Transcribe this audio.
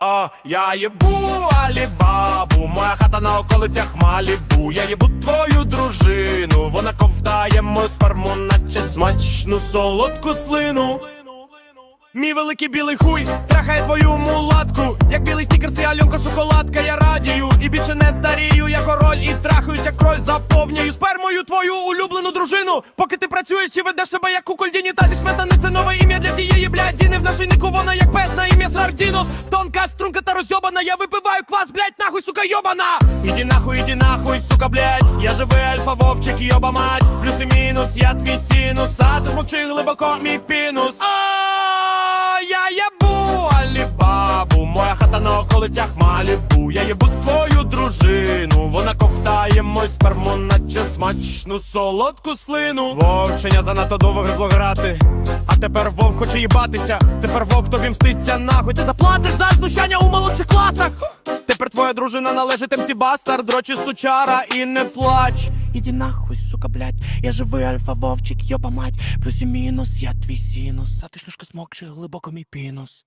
а, я єбу Алібабу, моя хата на околицях Малібу. Я єбу твою дружину, вона ковтає мою сперму, наче смачну солодку слину. Мій великий білий хуй трахає твою мулатку, як білий стікерс і альонка шоколадка, я радію і більше не старію, я король і трахаюсь, як кроль, заповнюю спермою твою улюблену дружину. Поки ти працюєш чи ведеш себе як куколь Діні Тазік сметани, це нове ім'я для тієї блядь, Діни в нашийнику вона як пес на ім'я Сардінос. Тонка струнка та розйобана, я випиваю квас, блять, нахуй, сука, йобана. Іди нахуй, іди нахуй, сука, блять. я живий альфа вовчик, йоба мать, плюс і мінус, я твій синус, а ти смокчи глибоко мій пінус. А, я єбу Алібабу, моя хата на околицях Малібу. Я єбу твою дружину, мой сперму, наче смачну солодку слину. Вовчення занадто довго гризло грати. А тепер вовк хоче їбатися. Тепер вовк тобі мститься нахуй. Ти заплатиш за знущання у молодших класах. Тепер твоя дружина належить МС Бастар, дрочі сучара і не плач. Іди нахуй, сука, блядь, я живий альфа вовчик, йоба мать, плюс і мінус, я твій синус, а ти шлюшка смокче глибоко мій пінус.